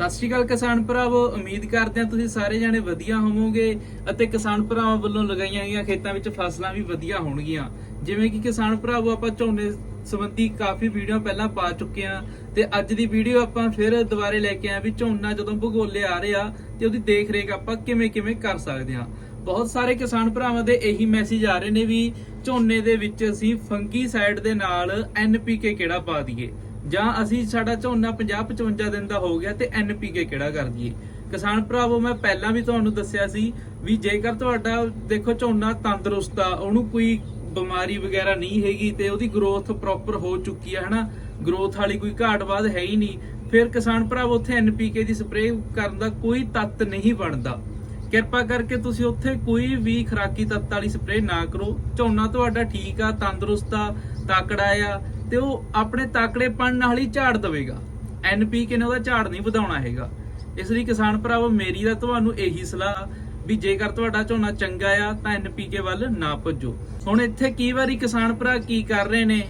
ਸਤਿ ਸ਼੍ਰੀ ਅਕਾਲ ਕਿਸਾਨ ਭਰਾਵੋ, ਉਮੀਦ ਕਰਦੇ ਹਾਂ ਤੁਸੀਂ ਸਾਰੇ ਜਾਣੇ ਵਧੀਆ ਹੋਵੋਗੇ ਅਤੇ ਕਿਸਾਨ ਭਰਾਵਾਂ ਵੱਲੋਂ ਲਗਾਈਆਂ ਗਈਆਂ ਖੇਤਾਂ ਵਿੱਚ ਫਸਲਾਂ ਵੀ ਵਧੀਆ ਹੋਣਗੀਆਂ। ਜਿਵੇਂ ਕਿ ਕਿਸਾਨ ਭਰਾਵੋ, ਆਪਾਂ ਝੋਨੇ ਸੰਬੰਧੀ ਕਾਫੀ ਵੀਡੀਓ ਪਹਿਲਾਂ ਪਾ ਚੁੱਕੇ ਹਾਂ ਤੇ ਅੱਜ ਦੀ ਵੀਡੀਓ ਆਪਾਂ ਫਿਰ ਦੁਬਾਰੇ ਲੈ ਕੇ ਆਏ ਵੀ ਝੋਨਾ ਜਦੋਂ ਭਗੋਲੇ ਆ ਰਿਹਾ ਤੇ ਉਹਦੀ ਦੇਖ ਰੇਖ ਆਪਾਂ ਕਿਵੇਂ ਕਿਵੇਂ ਕਰ ਸਕਦੇ ਹਾਂ। ਬਹੁਤ ਸਾਰੇ ਕਿਸਾਨ ਭਰਾਵਾਂ ਦੇ ਇਹੀ ਮੈਸੇਜ ਆ ਰਹੇ ਨੇ ਵੀ ਝੋਨੇ ਦੇ ਵਿੱਚ ਅਸੀਂ ਫੰਗੀ ਸਾਈਡ ਦੇ ਨਾਲ ਐਨਪੀਕੇ ਕਿਹੜਾ ਪਾ ਦਈਏ। ਜਾਂ ਅਸੀਂ ਸਾਡਾ ਝੋਨਾ 50 55 ਦਿਨ ਦਾ ਹੋ ਗਿਆ ਤੇ ਐਨਪੀਕੇ ਕਿਹੜਾ ਕਰ ਦਈਏ? ਕਿਸਾਨ ਭਰਾਵੋ, ਮੈਂ ਪਹਿਲਾਂ ਵੀ ਤੁਹਾਨੂੰ ਦੱਸਿਆ ਸੀ ਵੀ ਜੇਕਰ ਤੁਹਾਡਾ ਦੇਖੋ ਝੋਨਾ ਤੰਦਰੁਸਤ ਆ, ਉਹਨੂੰ ਕੋਈ ਬਿਮਾਰੀ ਵਗੈਰਾ ਨਹੀਂ ਹੈਗੀ ਤੇ ਉਹਦੀ ਗਰੋਥ ਪ੍ਰੋਪਰ ਹੋ ਚੁੱਕੀ ਹੈ ਹਨਾ? ਗਰੋਥ ਵਾਲੀ ਕੋਈ ਘਾਟ ਘਾਟਵਾਦ ਹੈ ਹੀ ਨਹੀਂ। ਫਿਰ ਕਿਸਾਨ ਭਰਾਵੋ, ਉੱਥੇ ਐਨਪੀਕੇ ਦੀ ਸਪਰੇਅ ਕਰਨ ਦਾ ਕੋਈ ਤੱਤ ਨਹੀਂ ਬਣਦਾ। ਕਿਰਪਾ ਕਰਕੇ ਤੁਸੀਂ ਉੱਥੇ ਕੋਈ ਵੀ ਖਰਾਕੀ ਤੱਤ ਵਾਲੀ ਸਪਰੇਅ ਨਾ ਕਰੋ। ਝੋਨਾ ਤੁਹਾਡਾ ਠੀਕ ਆ, ਤੰਦਰੁਸਤ ਆ, ਤਾਕੜਾ ਆ ਤੇ ਉਹ ਆਪਣੇ ਤਾਕੜੇਪਣ ਨਾਲ ਹੀ ਝਾੜ ਦੇਵੇਗਾ। ਐਨਪੀਕੇ ਨੇ ਉਹਦਾ ਝਾੜ ਨਹੀਂ ਵਧਾਉਣਾ ਹੈਗਾ। ਇਸ ਲਈ ਕਿਸਾਨ ਭਰਾਵੋ, ਮੇਰੀ ਦਾ ਤੁਹਾਨੂੰ ਇਹੀ ਸਲਾਹ ਵੀ ਜੇਕਰ ਤੁਹਾਡਾ ਝੋਨਾ ਚੰਗਾ ਆ, ਤਾਂ ਐਨਪੀਕੇ ਵੱਲ ਨਾ ਭੱਜੋ ਹੁਣ ਇੱਥੇ ਕਈ ਵਾਰੀ ਕਿਸਾਨ ਭਰਾ ਕੀ ਕਰ ਰਹੇ ਨੇ?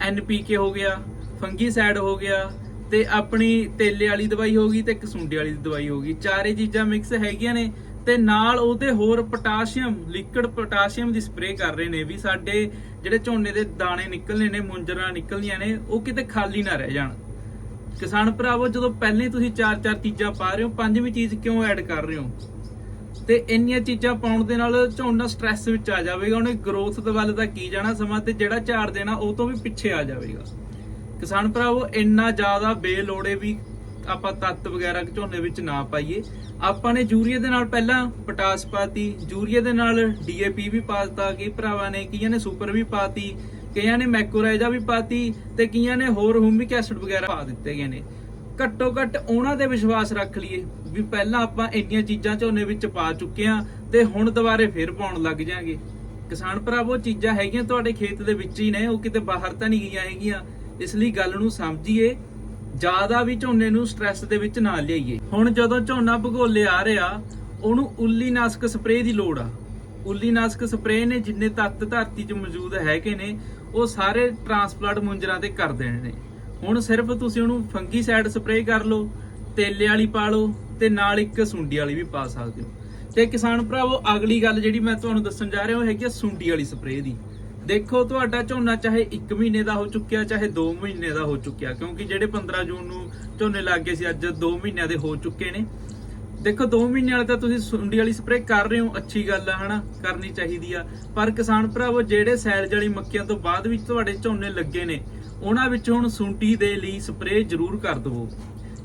ਐਨਪੀਕੇ ਹੋ ਗਿਆ, ਫੰਗੀਸਾਈਡ ਹੋ ਗਿਆ, ਤੇ ਆਪਣੀ ਤੇਲੇ ਵਾਲੀ ਦਵਾਈ ਹੋ ਗਈ ਤੇ ਕਸੁੰਡੀ ਵਾਲੀ ਦਵਾਈ ਹੋ ਗਈ। ਚਾਰੇ ਚੀਜ਼ਾਂ ਮਿਕਸ ਹੈਗੀਆਂ ਨੇ। ਤੇ ਨਾਲ ਉਹਦੇ ਹੋਰ ਪੋਟਾਸ਼ੀਅਮ ਲਿਕਵਿਡ ਪੋਟਾਸ਼ੀਅਮ ਦੀ ਸਪਰੇਅ ਕਰ ਰਹੇ ਨੇ ਵੀ ਸਾਡੇ ਜਿਹੜੇ ਝੋਨੇ ਦੇ ਦਾਣੇ ਨਿਕਲਨੇ ਨੇ, ਮੁੰਜਰਾਂ ਨਿਕਲਦੀਆਂ ਨੇ, ਉਹ ਕਿਤੇ ਖਾਲੀ ਨਾ ਰਹਿ ਜਾਣ। ਕਿਸਾਨ ਭਰਾਵੋ, ਜਦੋਂ ਪਹਿਲੇ ਤੁਸੀਂ ਚਾਰ ਚਾਰ ਚੀਜ਼ਾਂ ਪਾ ਰਹੇ ਹੋ, ਪੰਜਵੀਂ ਚੀਜ਼ ਕਿਉਂ ਐਡ ਕਰ ਰਹੇ ਹੋ? ਤੇ ਇੰਨੀਆਂ ਚੀਜ਼ਾਂ ਪਾਉਣ ਦੇ ਨਾਲ ਝੋਨਾ ਸਟ੍ਰੈਸ ਵਿੱਚ ਆ ਜਾਵੇਗਾ, ਉਹਨੇ ਗਰੋਥ ਦੇ ਵੱਲ ਤਾਂ ਕੀ ਜਾਣਾ ਸਮਾਂ ਤੇ ਜਿਹੜਾ ਝਾੜ ਦੇਣਾ, ਉਹ ਤੋਂ ਵੀ ਪਿੱਛੇ ਆ ਜਾਵੇਗਾ। ਕਿਸਾਨ ਭਰਾਵੋ, ਇੰਨਾ ਜ਼ਿਆਦਾ ਬੇਲੋੜੇ ਵੀ ਆਪਾਂ ਤੱਤ ਵਗੈਰਾ ਝੋਨੇ ਵਿੱਚ ਨਾ ਪਾਈਏ। ਆਪਾਂ ਨੇ ਯੂਰੀਆ ਦੇ ਨਾਲ ਪਹਿਲਾਂ ਪੋਟਾਸ ਪਾਤੀ ਯੂਰੀਆ ਦੇ ਨਾਲ ਡੀਏਪੀ ਵੀ ਪਾਤਾ, ਕਈ ਭਰਾਵਾਂ ਨੇ, ਕਈਆਂ ਨੇ ਸੁਪਰ ਵੀ ਪਾਤੀ, ਕਈਆਂ ਨੇ ਮੈਕੋਰਾਈਜ਼ਾ ਵੀ ਪਾਤੀ ਤੇ ਕਈਆਂ ਨੇ ਹੋਰ ਹਿਊਮਿਕ ਐਸਿਡ ਵਗੈਰਾ ਪਾ ਦਿੱਤੇ ਗਏ ਨੇ। ਘੱਟੋ ਘੱਟ ਉਹਨਾਂ ਤੇ ਵਿਸ਼ਵਾਸ ਰੱਖ ਲਈਏ ਵੀ ਪਹਿਲਾਂ ਆਪਾਂ ਇੰਨੀਆਂ ਚੀਜ਼ਾਂ ਝੋਨੇ ਵਿੱਚ ਪਾ ਚੁੱਕੇ ਆ ਤੇ ਹੁਣ ਦੁਬਾਰੇ ਫੇਰ ਪਾਉਣ ਲੱਗ ਜਾਾਂਗੇ। ਕਿਸਾਨ ਭਰਾਵੋ ਚੀਜ਼ਾਂ ਹੈਗੀਆਂ ਤੁਹਾਡੇ ਖੇਤ ਦੇ ਵਿੱਚ ਹੀ ਨੇ, ਉਹ ਕਿਤੇ ਬਾਹਰ ਤਾਂ ਨਹੀਂ ਗਈਆਂ ਹੈਗੀਆਂ। ਇਸ ਲਈ ਗੱਲ ਨੂੰ ਸਮਝੀਏ ਜ਼ਿਆਦਾ ਵੀ ਝੋਨੇ ਨੂੰ ਸਟ੍ਰੈਸ ਦੇ ਵਿੱਚ ਨਾ ਲਿਆਈਏ। ਹੁਣ ਜਦੋਂ ਝੋਨਾ ਭਗੋਲੇ ਆ ਰਿਹਾ, ਉਹਨੂੰ ਉੱਲੀ ਨਾਸਕ ਸਪਰੇਅ ਦੀ ਲੋੜ ਆ। ਉੱਲੀ ਨਾਸਕ ਸਪਰੇਅ ਨੇ ਜਿੰਨੇ ਤੱਤ ਧਰਤੀ 'ਚ ਮੌਜੂਦ ਹੈਗੇ ਨੇ, ਉਹ ਸਾਰੇ ਟਰਾਂਸਪਲਾਂਟ ਮੁੰਜਰਾਂ ਤੇ ਕਰ ਦੇਣੇ ਨੇ। ਹੁਣ ਸਿਰਫ ਤੁਸੀਂ ਉਹਨੂੰ ਫੰਗੀਸਾਈਡ ਸਪਰੇਅ ਕਰ ਲਓ, ਤੇਲੇ ਵਾਲੀ ਪਾ ਲਓ ਤੇ ਨਾਲ ਇੱਕ ਸੁੰਡੀ ਵਾਲੀ ਵੀ ਪਾ ਸਕਦੇ ਹੋ। ਤੇ ਕਿਸਾਨ ਭਰਾਵੋ, ਅਗਲੀ ਗੱਲ ਜਿਹੜੀ ਮੈਂ ਤੁਹਾਨੂੰ ਦੱਸਣ ਜਾ ਰਿਹਾ, ਉਹ ਹੈਗੀ ਆ ਸੁੰਡੀ ਵਾਲੀ ਸਪਰੇਅ ਦੀ। ਦੇਖੋ ਤੁਹਾਡਾ ਝੋਨਾ ਚਾਹੇ 1 ਮਹੀਨੇ ਦਾ ਹੋ ਚੁੱਕਿਆ, ਚਾਹੇ 2 ਮਹੀਨੇ ਦਾ ਹੋ ਚੁੱਕਿਆ, ਕਿਉਂਕਿ ਜਿਹੜੇ 15 ਜੂਨ ਨੂੰ ਝੋਨੇ ਲੱਗ ਗਏ ਸੀ, ਅੱਜ 2 ਮਹੀਨਿਆਂ ਦੇ ਹੋ ਚੁੱਕੇ ਨੇ। ਦੇਖੋ 2 ਮਹੀਨੇ ਵਾਲੇ ਤਾਂ ਤੁਸੀਂ ਸੁੰਡੀ ਵਾਲੀ ਸਪਰੇਅ ਕਰ ਰਹੇ ਹੋ, ਅੱਛੀ ਗੱਲ ਆ, ਹਨਾ? ਕਰਨੀ ਚਾਹੀਦੀ ਆ। ਪਰ ਕਿਸਾਨ ਭਰਾਵੋ, ਜਿਹੜੇ ਸੈਲਜ ਵਾਲੀ ਮੱਕੀਆਂ ਤੋਂ ਬਾਅਦ ਵਿੱਚ ਤੁਹਾਡੇ ਝੋਨੇ ਲੱਗੇ ਨੇ, ਉਹਨਾਂ ਵਿੱਚ ਹੁਣ ਸੁੰਡੀ ਦੇ ਲਈ ਸਪਰੇਅ ਜ਼ਰੂਰ ਕਰ ਦਿਵੋ।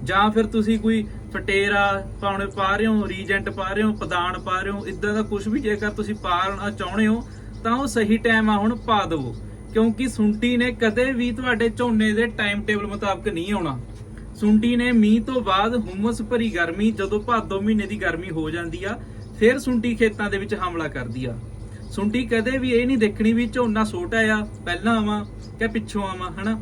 ਜਾਂ ਫਿਰ ਤੁਸੀਂ ਕੋਈ ਫਟੇਰਾ ਪਾਉਣੇ ਪਾ ਰਹੇ ਹੋ, ਰੀਜੈਂਟ ਪਾ ਰਹੇ ਹੋ, ਪਦਾਨ ਪਾ ਰਹੇ ਹੋ, ਇਦਾਂ ਦਾ ਕੁਝ ਵੀ ਜੇਕਰ ਤੁਸੀਂ ਪਾਣਾ ਚਾਹੁੰਦੇ ਹੋ ਤਾਂ ਉਹ ਸਹੀ ਟਾਈਮ ਆ, ਹੁਣ ਪਾ ਦਿਵੋ। ਕਿਉਂਕਿ ਸੁੰਟੀ ਨੇ ਕਦੇ ਵੀ ਤੁਹਾਡੇ ਝੋਨੇ ਦੇ ਟਾਈਮ ਟੇਬਲ ਮੁਤਾਬਕ ਨਹੀਂ ਆਉਣਾ। ਸੁੰਡੀ ਨੇ ਮੀਂਹ ਤੋਂ ਬਾਅਦ ਹੁਮਸ ਭਰੀ ਗਰਮੀ, ਜਦੋਂ ਭਾਦੋ ਮਹੀਨੇ ਦੀ ਗਰਮੀ ਹੋ ਜਾਂਦੀ ਆ, ਫਿਰ ਸੁੰਡੀ ਖੇਤਾਂ ਦੇ ਵਿੱਚ ਹਮਲਾ ਕਰਦੀ ਆ। ਸੁੰਡੀ ਕਦੇ ਵੀ ਇਹ ਨਹੀਂ ਦੇਖਣੀ ਵੀ ਝੋਨਾ ਛੋਟਾ ਆ, ਪਹਿਲਾਂ ਆਵਾਂ ਕਿ ਪਿੱਛੋਂ ਆਵਾਂ, ਹਨਾ?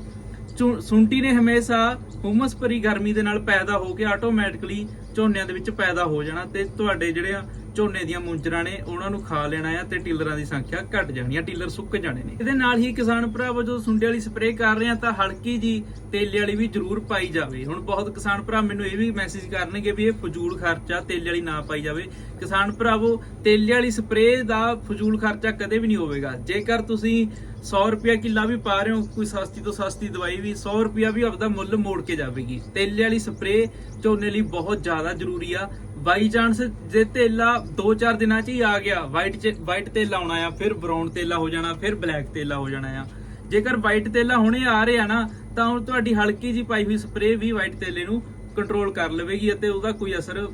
ਝੁ- ਸੁੰਡੀ ਨੇ ਹਮੇਸ਼ਾ ਹੁਮਸ ਭਰੀ ਗਰਮੀ ਦੇ ਨਾਲ ਪੈਦਾ ਹੋ ਕੇ ਆਟੋਮੈਟਿਕਲੀ ਝੋਨਿਆਂ ਦੇ ਵਿੱਚ ਪੈਦਾ ਹੋ ਜਾਣਾ ਤੇ ਤੁਹਾਡੇ ਜਿਹੜੇ ਆ ਝੋਨੇ ਦੀਆਂ ਮੁੰਜਰਾਂ ਨੇ ਉਹਨਾਂ ਨੂੰ ਖਾ ਲੈਣਾ ਆ ਤੇ ਟਿਲਰਾਂ ਦੀ ਸੰਖਿਆ ਘਟ ਜਾਣੀ ਆ, ਟਿਲਰ ਸੁੱਕ ਜਾਣੇ ਨੇ। ਇਹਦੇ ਨਾਲ ਹੀ ਕਿਸਾਨ ਭਰਾਵੋ, ਜਦੋਂ ਸੁੰਡੇ ਵਾਲੀ ਸਪਰੇਅ ਕਰ ਰਹੇ ਆ ਤਾਂ ਹਲਕੀ ਜੀ ਤੇਲੇ ਵਾਲੀ ਵੀ ਜ਼ਰੂਰ ਪਾਈ ਜਾਵੇ। ਹੁਣ ਬਹੁਤ ਕਿਸਾਨ ਭਰਾ ਮੈਨੂੰ ਇਹ ਵੀ ਮੈਸੇਜ ਕਰਨਗੇ ਵੀ ਇਹ ਫਜ਼ੂਲ ਖਰਚਾ ਤੇਲੇ ਵਾਲੀ ਨਾ ਪਾਈ ਜਾਵੇ। ਕਿਸਾਨ ਭਰਾਵੋ, ਤੇਲੇ ਵਾਲੀ ਸਪਰੇਅ ਦਾ ਫਜ਼ੂਲ ਖਰਚਾ ਕਦੇ ਵੀ ਨਹੀਂ ਹੋਵੇਗਾ। ਜੇਕਰ ਤੁਸੀਂ 100 ਰੁਪਿਆ ਕਿੱਲਾ ਵੀ ਪਾ ਰਹੇ ਹੋ, ਕੋਈ ਸਸਤੀ ਤੋਂ ਸਸਤੀ ਦਵਾਈ ਵੀ 100 ਰੁਪਿਆ ਵੀ ਆਪਦਾ ਮੁੱਲ ਮੋੜ ਕੇ ਜਾਵੇਗੀ। ਤੇਲੇ ਵਾਲੀ ਸਪਰੇਅ ਝੋਨੇ ਲਈ ਬਹੁਤ ਜ਼ਿਆਦਾ ਜ਼ਰੂਰੀ ਆ। ਬਾਈ ਚਾਂਸ ਜੇ ਤੇਲਾ 2-4 ਦਿਨਾਂ 'ਚ ਹੀ ਆ ਗਿਆ ਵਾਈਟ ਵਾਈਟ ਤੇਲਾ ਆਉਣਾ ਆ, ਫਿਰ ਬਰਾਊਨ ਤੇਲਾ ਹੋ ਜਾਣਾ, ਫਿਰ ਬਲੈਕ ਤੇਲਾ ਹੋ ਜਾਣਾ ਆ। ਜੇਕਰ ਵਾਈਟ ਤੇਲਾ ਹੁਣੇ ਆ ਰਿਹਾ ਨਾ, ਤਾਂ ਹੁਣ ਤੁਹਾਡੀ ਹਲਕੀ ਜੀ ਪਾਈ ਹੋਈ ਸਪਰੇਅ ਵੀ ਵਾਈਟ ਤੇਲੇ ਨੂੰ ਕੰਟਰੋਲ ਕਰ ਲਵੇਗੀ ਅਤੇ ਉਹਦਾ ਕੋਈ ਅਸਰ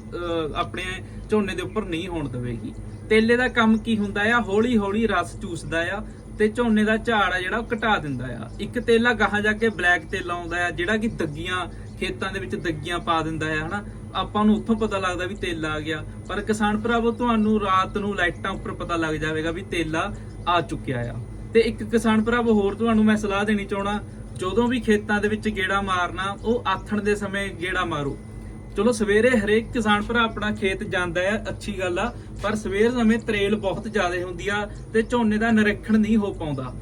ਆਪਣੇ ਝੋਨੇ ਦੇ ਉੱਪਰ ਨਹੀਂ ਹੋਣ ਦੇਵੇਗੀ। ਤੇਲੇ ਦਾ ਕੰਮ ਕੀ ਹੁੰਦਾ ਆ? ਹੌਲੀ ਹੌਲੀ ਰਸ ਚੂਸਦਾ ਆ ਤੇ ਝੋਨੇ ਦਾ ਝਾੜ ਆ ਜਿਹੜਾ ਉਹ ਘਟਾ ਦਿੰਦਾ ਆ। ਇੱਕ ਤੇਲਾ ਗਾਹਾਂ ਜਾ ਕੇ ਬਲੈਕ ਤੇਲਾ ਆਉਂਦਾ ਆ, ਜਿਹੜਾ ਕਿ ਦੱਗੀਆਂ ਖੇਤਾਂ ਦੇ ਵਿੱਚ ਦੱਗੀਆਂ ਪਾ ਦਿੰਦਾ ਆ ਹਨਾ? ਆਪਾਂ ਨੂੰ ਉੱਥੋਂ ਪਤਾ ਲੱਗਦਾ ਵੀ ਤੇਲਾ ਆ ਗਿਆ। ਪਰ ਕਿਸਾਨ ਭਰਾਵੋ, ਤੁਹਾਨੂੰ ਰਾਤ ਨੂੰ ਲਾਈਟਾਂ ਉੱਪਰ ਪਤਾ ਲੱਗ ਜਾਵੇਗਾ ਵੀ ਤੇਲਾ ਆ ਚੁੱਕਿਆ ਆ। ਤੇ ਇੱਕ ਕਿਸਾਨ ਭਰਾਵੋ, ਹੋਰ ਤੁਹਾਨੂੰ ਮੈਂ ਸਲਾਹ ਦੇਣੀ ਚਾਹਣਾ ਜਦੋਂ ਵੀ ਖੇਤਾਂ ਦੇ ਵਿੱਚ ਗੇੜਾ ਮਾਰਨਾ, ਉਹ ਆਥਣ ਦੇ ਸਮੇਂ ਗੇੜਾ ਮਾਰੋ। ਚਲੋ, ਸਵੇਰੇ ਹਰੇਕ ਕਿਸਾਨ ਭਰਾ ਆਪਣਾ ਖੇਤ ਜਾਂਦਾ ਹੈ ਅੱਛੀ ਗੱਲ ਆ, ਪਰ ਸਵੇਰ ਸਮੇਂ ਤਰੇਲ ਬਹੁਤ ਜ਼ਿਆਦਾ ਹੁੰਦੀ ਆ ਤੇ ਝੋਨੇ ਦਾ ਨਿਰੀਖਣ ਨਹੀਂ ਹੋ ਪਾਉਂਦਾ।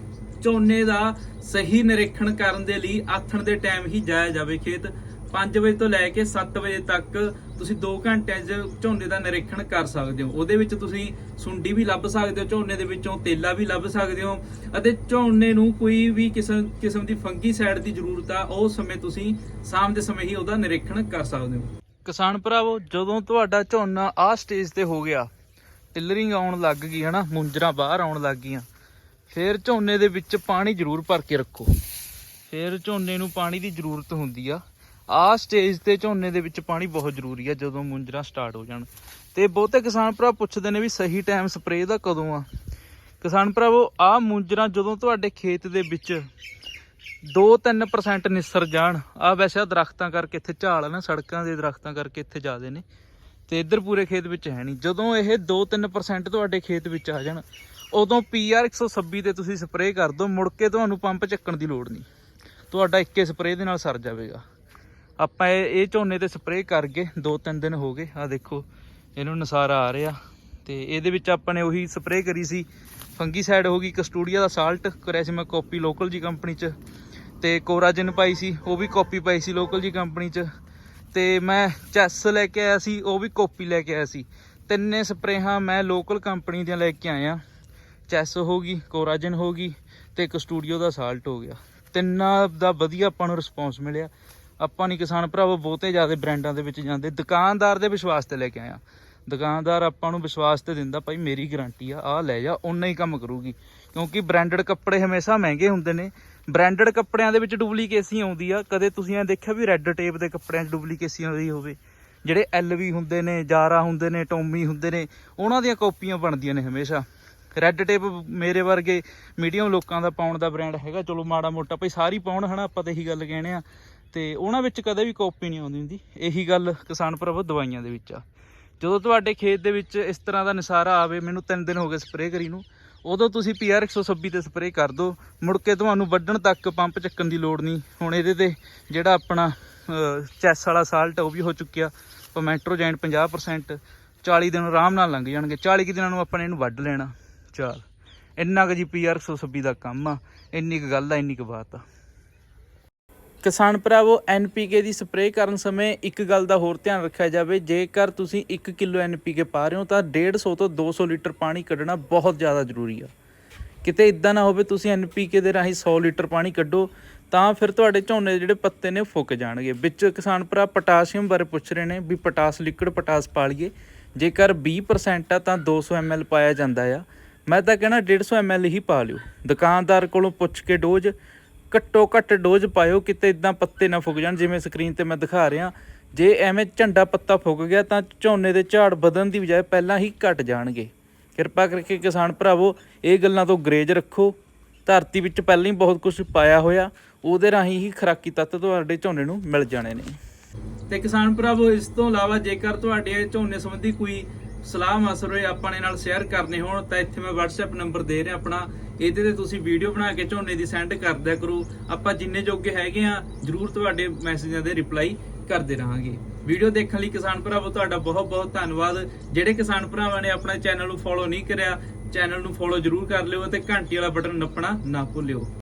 ਝੋਨੇ ਦਾ ਸਹੀ ਨਿਰੀਖਣ ਕਰਨ ਦੇ ਲਈ ਆਥਣ ਦੇ ਟਾਈਮ ਹੀ ਜਾਇਆ ਜਾਵੇ ਖੇਤ। 5 ਵਜੇ ਤੋਂ ਲੈ ਕੇ 7 ਵਜੇ ਤੱਕ ਤੁਸੀਂ 2 ਘੰਟਿਆਂ 'ਚ ਝੋਨੇ ਦਾ ਨਿਰੀਖਣ ਕਰ ਸਕਦੇ ਹੋ। ਉਹਦੇ ਵਿੱਚ ਤੁਸੀਂ ਸੁੰਡੀ ਵੀ ਲੱਭ ਸਕਦੇ ਹੋ, ਝੋਨੇ ਦੇ ਵਿੱਚੋਂ ਤੇਲਾ ਵੀ ਲੱਭ ਸਕਦੇ ਹੋ ਅਤੇ ਝੋਨੇ ਨੂੰ ਕੋਈ ਵੀ ਕਿਸਮ ਕਿਸਮ ਦੀ ਫੰਗੀ ਸਾਈਡ ਦੀ ਜ਼ਰੂਰਤ ਆ, ਉਹ ਸਮੇਂ ਤੁਸੀਂ ਸ਼ਾਮ ਦੇ ਸਮੇਂ ਹੀ ਉਹਦਾ ਨਿਰੀਖਣ ਕਰ ਸਕਦੇ ਹੋ। ਕਿਸਾਨ ਭਰਾਵੋ, ਜਦੋਂ ਤੁਹਾਡਾ ਝੋਨਾ ਆਹ ਸਟੇਜ ਤੇ ਹੋ ਗਿਆ, ਟਿਲਰਿੰਗ ਆਉਣ ਲੱਗ ਗਈ, ਹਨਾ? ਮੁੰਜਰਾ ਬਾਹਰ ਆਉਣ ਲੱਗ ਗਈਆਂ, ਫਿਰ ਝੋਨੇ ਦੇ ਵਿੱਚ ਪਾਣੀ ਜ਼ਰੂਰ ਭਰ ਕੇ ਰੱਖੋ। ਫਿਰ ਝੋਨੇ ਨੂੰ ਪਾਣੀ ਦੀ ਜ਼ਰੂਰਤ ਹੁੰਦੀ ਆ। ਆਹ ਸਟੇਜ ਤੇ ਝੋਨੇ ਦੇ ਵਿੱਚ ਪਾਣੀ ਬਹੁਤ ਜ਼ਰੂਰੀ ਆ ਜਦੋਂ ਮੁੰਜਰਾ ਸਟਾਰਟ ਹੋ ਜਾਣ। ਤੇ ਬਹੁਤੇ ਕਿਸਾਨ ਭਰਾ ਪੁੱਛਦੇ ਨੇ ਵੀ ਸਹੀ ਟਾਈਮ ਸਪਰੇਅ ਦਾ ਕਦੋਂ ਆ? ਕਿਸਾਨ ਭਰਾਵੋ ਆਹ ਮੁੰਜਰਾ ਜਦੋਂ ਤੁਹਾਡੇ ਖੇਤ ਦੇ ਵਿੱਚ 2-3% ਨਿਸਰ ਜਾਣ, ਆ ਵੈਸੇ ਆਹ ਦਰਖਤਾਂ ਕਰਕੇ ਇੱਥੇ ਝਾੜ ਆ ਨਾ, ਸੜਕਾਂ ਦੇ ਦਰਖਤਾਂ ਕਰਕੇ ਇੱਥੇ ਜ਼ਿਆਦੇ ਨੇ। ਤੇ ਇੱਧਰ ਪੂਰੇ ਖੇਤ ਵਿੱਚ ਹੈ ਨਹੀਂ। ਜਦੋਂ ਇਹ 2-3% ਤੁਹਾਡੇ ਖੇਤ ਵਿੱਚ ਆ ਜਾਣ, ਉਦੋਂ PR 126 ਤੇ ਤੁਸੀਂ ਸਪਰੇਅ ਕਰ ਦਿਓ ਮੁੜ ਕੇ ਤੁਹਾਨੂੰ ਪੰਪ ਚੱਕਣ ਦੀ ਲੋੜ ਨਹੀਂ। ਤੁਹਾਡਾ ਇੱਕੇ ਸਪਰੇਅ ਦੇ ਨਾਲ ਸਰ ਜਾਵੇਗਾ। ਆਪਾਂ ਇਹ ਇਹ ਝੋਨੇ ਤੇ ਸਪਰੇਅ ਕਰ ਗਏ 2-3 ਦਿਨ ਹੋ ਗਏ। ਆ ਦੇਖੋ, ਇਹਨੂੰ ਨਸਾਰਾ ਆ ਰਿਹਾ ਤੇ ਇਹਦੇ ਵਿੱਚ ਆਪਾਂ ਨੇ ਉਹੀ ਸਪਰੇਅ ਕਰੀ ਸੀ। ਫੰਗੀਸਾਈਡ ਹੋ ਗਈ ਕਸਟੂਡੀਆ ਦਾ ਸਾਲਟ ਕਰਿਆ ਸੀ ਮੈਂ ਕਾਪੀ ਲੋਕਲ ਜੀ ਕੰਪਨੀ 'ਚ ਤੇ ਕੋਰਾਜਨ ਪਾਈ ਸੀ, ਉਹ ਵੀ ਕਾਪੀ ਪਾਈ ਸੀ ਲੋਕਲ ਜੀ ਕੰਪਨੀ 'ਚ ਤੇ ਮੈਂ ਚੈਸ ਲੈ ਕੇ ਆਇਆ ਸੀ, ਉਹ ਵੀ ਕਾਪੀ ਲੈ ਕੇ ਆਇਆ ਸੀ। ਤਿੰਨੇ ਸਪਰੇਹਾਂ ਮੈਂ ਲੋਕਲ ਕੰਪਨੀ ਦੀਆਂ ਲੈ ਕੇ ਆਇਆ। ਚੈਸ ਹੋ ਗਈ, ਕੋਰਾਜਨ ਹੋ ਗਈ ਤੇ ਇੱਕ ਸਟੂਡੀਓ ਦਾ ਸਾਲਟ ਹੋ ਗਿਆ। ਤਿੰਨਾਂ ਦਾ ਵਧੀਆ ਆਪਾਂ ਨੂੰ ਰਿਸਪੌਂਸ ਮਿਲਿਆ। ਆਪਾਂ ਨਹੀਂ ਕਿਸਾਨ ਭਰਾਵੋ, ਬਹੁਤੇ ਜ਼ਿਆਦਾ ਬ੍ਰਾਂਡਾਂ ਦੇ ਵਿੱਚ ਜਾਂਦੇ। ਦੁਕਾਨਦਾਰ ਦੇ ਵਿਸ਼ਵਾਸ ਤੇ ਲੈ ਕੇ ਆਇਆ ਦੁਕਾਨਦਾਰ ਆਪਾਂ ਨੂੰ ਵਿਸ਼ਵਾਸ ਤੇ ਦਿੰਦਾ, ਭਾਈ, ਮੇਰੀ ਗਾਰੰਟੀ ਆ ਆ ਲੈ ਜਾ, ਓਨਾ ਹੀ ਕੰਮ ਕਰੂਗੀ। ਕਿਉਂਕਿ ਬ੍ਰਾਂਡਡ ਕੱਪੜੇ ਹਮੇਸ਼ਾ ਮਹਿੰਗੇ ਹੁੰਦੇ ਨੇ। ਬ੍ਰਾਂਡਡ ਕੱਪੜਿਆਂ ਦੇ ਵਿੱਚ ਡੁਪਲੀਕੇਸੀ ਆਉਂਦੀ ਆ। ਕਦੇ ਤੁਸੀਂ ਇਹ ਦੇਖਿਆ ਵੀ ਰੈੱਡ ਟੇਪ ਦੇ ਕੱਪੜਿਆਂ 'ਚ ਡੁਪਲੀਕੇਸੀ ਆਉਂਦੀ ਹੋਵੇ? ਜਿਹੜੇ ਐਲਵੀ ਹੁੰਦੇ ਨੇ, ਜਾਰਾ ਹੁੰਦੇ ਨੇ, ਟੋਮੀ ਹੁੰਦੇ ਨੇ, ਉਹਨਾਂ ਦੀਆਂ ਕਾਪੀਆਂ ਬਣਦੀਆਂ ਨੇ ਹਮੇਸ਼ਾ। ਰੈੱਡ ਟੇਪ ਮੇਰੇ ਵਰਗੇ ਮੀਡੀਅਮ ਲੋਕਾਂ ਦਾ ਪਾਉਣ ਦਾ ਬ੍ਰਾਂਡ ਹੈਗਾ। ਚਲੋ ਮਾੜਾ ਮੋਟਾ, ਭਾਈ, ਸਾਰੀ ਪਾਉਣ ਹਨਾ, ਆਪਾਂ ਤਾਂ ਇਹੀ ਗੱਲ ਕਹਿੰਦੇ ਆ। ਤੇ ਉਹਨਾਂ ਵਿੱਚ ਕਦੇ ਵੀ ਕਾਪੀ ਨਹੀਂ ਆਉਂਦੀ ਹੁੰਦੀ। ਇਹੀ ਗੱਲ ਕਿਸਾਨ ਭਰਾਵੋ ਦਵਾਈਆਂ ਦੇ ਵਿੱਚ ਆ। ਜਦੋਂ ਤੁਹਾਡੇ ਖੇਤ ਦੇ ਵਿੱਚ ਇਸ ਤਰ੍ਹਾਂ ਦਾ ਨਿਸਾਰਾ ਆਵੇ, ਮੈਨੂੰ 3 ਦਿਨ ਹੋ ਗਏ ਸਪਰੇਅ ਕਰੀ ਨੂੰ, ਉਦੋਂ ਤੁਸੀਂ PR 126 ਤੇ ਸਪਰੇਅ ਕਰ ਦਿਓ। ਮੁੜ ਕੇ ਤੁਹਾਨੂੰ ਵੱਢਣ ਤੱਕ ਪੰਪ ਚੱਕਣ ਦੀ ਲੋੜ ਨਹੀਂ। ਹੁਣ ਇਹਦੇ ਤੇ ਜਿਹੜਾ ਆਪਣਾ ਚੈਸ ਵਾਲਾ ਸਾਲਟ ਉਹ ਵੀ ਹੋ ਚੁੱਕਿਆ। ਪਮੈਟਰੋਜੈਂਟ 50% 40 ਦਿਨ ਆਰਾਮ ਨਾਲ ਲੰਘ ਜਾਣਗੇ। 40 ਕੁ ਦਿਨਾਂ ਨੂੰ ਆਪਾਂ ਇਹਨੂੰ ਵੱਢ ਲੈਣਾ। ਚਾਲ, ਇੰਨਾ ਕੁ ਜੀ PR 126 ਦਾ ਕੰਮ ਆ। ਇੰਨੀ ਕੁ ਗੱਲ ਆ, ਇੰਨੀ ਕੁ ਬਾਤ ਆ। ਕਿਸਾਨ ਭਰਾਵੋ NPK ਦੀ ਸਪਰੇਅ ਕਰਨ ਸਮੇਂ ਇੱਕ ਗੱਲ ਦਾ ਹੋਰ ਧਿਆਨ ਰੱਖਿਆ ਜਾਵੇ। ਜੇਕਰ ਤੁਸੀਂ 1 ਕਿਲੋ NPK ਪਾ ਰਹੇ ਹੋ, ਤਾਂ 150 ਤੋਂ 200 ਲੀਟਰ ਪਾਣੀ ਕੱਢਣਾ ਬਹੁਤ ਜ਼ਿਆਦਾ ਜ਼ਰੂਰੀ ਆ। ਕਿਤੇ ਇਦਾਂ ਨਾ ਹੋਵੇ ਤੁਸੀਂ NPK ਦੇ ਰਾਹੀਂ 100 ਲੀਟਰ ਪਾਣੀ ਕੱਢੋ, ਤਾਂ ਫਿਰ ਤੁਹਾਡੇ ਝੋਨੇ ਦੇ ਜਿਹੜੇ ਪੱਤੇ ਨੇ ਫੁੱਕ ਜਾਣਗੇ। ਵਿੱਚ ਕਿਸਾਨ ਭਰਾ, ਪੋਟਾਸ਼ੀਅਮ ਬਾਰੇ ਪੁੱਛ ਰਹੇ ਨੇ ਵੀ ਪੋਟਾਸ ਲਿਕਵਿਡ ਪੋਟਾਸ ਪਾ ਲਈਏ ਜੇਕਰ 20% ਆ, ਤਾਂ 200 ml ਪਾਇਆ ਜਾਂਦਾ ਆ। ਮੈਂ ਤਾਂ ਕਹਿਣਾ 150 ml ਹੀ ਪਾ ਲਿਓ। ਦੁਕਾਨਦਾਰ ਕੋਲੋਂ ਪੁੱਛ ਕੇ ਡੋਜ਼ ਘੱਟੋ ਘੱਟ ਡੋਜ਼ ਪਾਇਓ, ਕਿਤੇ ਇਦਾਂ ਪੱਤੇ ਨਾ ਫੁੱਕ ਜਾਣ, ਜਿਵੇਂ ਸਕਰੀਨ ਤੇ ਮੈਂ ਦਿਖਾ ਰਿਹਾ। ਜੇ ਐਵੇਂ ਝੰਡਾ ਪੱਤਾ ਫੁੱਕ ਗਿਆ, ਤਾਂ ਝੋਨੇ ਦੇ ਝਾੜ ਵਧਣ ਦੀ ਬਜਾਏ ਪਹਿਲਾਂ ਹੀ ਘਟ ਜਾਣਗੇ। ਕਿਰਪਾ ਕਰਕੇ ਕਿਸਾਨ ਭਰਾਵੋ, ਇਹ ਗੱਲਾਂ ਤੋਂ ਗਰੇਜ ਰੱਖੋ। ਧਰਤੀ ਵਿੱਚ ਪਹਿਲਾਂ ਹੀ ਬਹੁਤ ਕੁਝ ਪਾਇਆ ਹੋਇਆ, ਉਹਦੇ ਰਾਹੀਂ ਹੀ ਖਰਾਕੀ ਤੱਤ ਤੁਹਾਡੇ ਝੋਨੇ ਨੂੰ ਮਿਲ ਜਾਣੇ ਨੇ। ਤੇ ਕਿਸਾਨ ਭਰਾਵੋ, ਇਸ ਤੋਂ ਇਲਾਵਾ ਜੇਕਰ ਤੁਹਾਡੇ ਝੋਨੇ ਸੰਬੰਧੀ ਕੋਈ ਸਲਾਹ ਮਸਲੇ ਆਪਣੇ ਨਾਲ ਸ਼ੇਅਰ ਕਰਨੇ ਹੋਣ, ਤਾਂ ਇੱਥੇ ਮੈਂ WhatsApp ਨੰਬਰ ਦੇ ਰਿਹਾ ਆਪਣਾ। ਇਹਦੇ ਤੇ ਤੁਸੀਂ ਵੀਡੀਓ ਬਣਾ ਕੇ ਝੋਨੇ ਦੀ ਸੈਂਡ ਕਰ ਦਿਆ ਕਰੋ। ਆਪਾਂ ਜਿੰਨੇ ਜੋਗੇ ਹੈਗੇ ਆ, ਜਰੂਰ ਤੁਹਾਡੇ ਮੈਸੇਜਾਂ ਦੇ ਰਿਪਲਾਈ ਕਰਦੇ ਰਹਾਂਗੇ। ਵੀਡੀਓ ਦੇਖਣ ਲਈ ਕਿਸਾਨ ਭਰਾਵੋ, ਤੁਹਾਡਾ ਬਹੁਤ ਬਹੁਤ ਧੰਨਵਾਦ। ਜਿਹੜੇ ਕਿਸਾਨ ਭਰਾਵਾਂ ਨੇ ਆਪਣਾ ਚੈਨਲ ਨੂੰ ਫੋਲੋ ਨਹੀਂ ਕਰਿਆ ਚੈਨਲ ਨੂੰ ਫੋਲੋ ਜਰੂਰ ਕਰ ਲਿਓ ਤੇ ਘੰਟੀ ਵਾਲਾ ਬਟਨ ਨੱਪਣਾ ਨਾ ਭੁੱਲਿਓ।